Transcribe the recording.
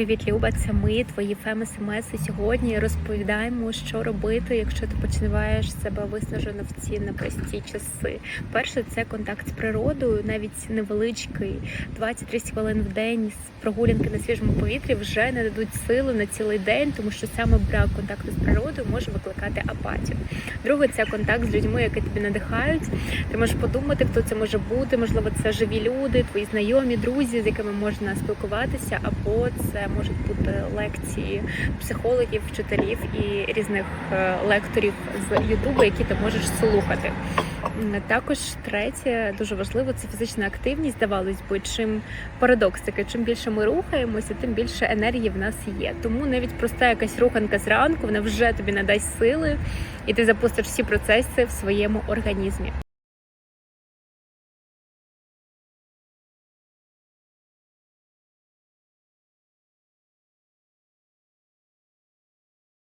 Привіт, Люба! Це ми, твої феми-смс. І сьогодні розповідаємо, що робити, якщо ти почуваєш себе виснажено в ці непрості часи. Перше, це контакт з природою, навіть невеличкий, 20-30 хвилин в день прогулянки на свіжому повітрі вже не дадуть сили на цілий день, тому що саме брак контакту з природою може викликати апатію. Друге, це контакт з людьми, які тобі надихають. Ти можеш подумати, хто це може бути. Можливо, це живі люди, твої знайомі, друзі, з якими можна спілкуватися, або це можуть бути лекції психологів, вчителів і різних е, лекторів з Ютубу, які ти можеш слухати. Також третє дуже важливо це фізична активність. Здавалось би, чим парадокс такий, чим більше ми рухаємося, тим більше енергії в нас є. Тому навіть проста якась руханка зранку вона вже тобі надасть сили, і ти запустиш всі процеси в своєму організмі.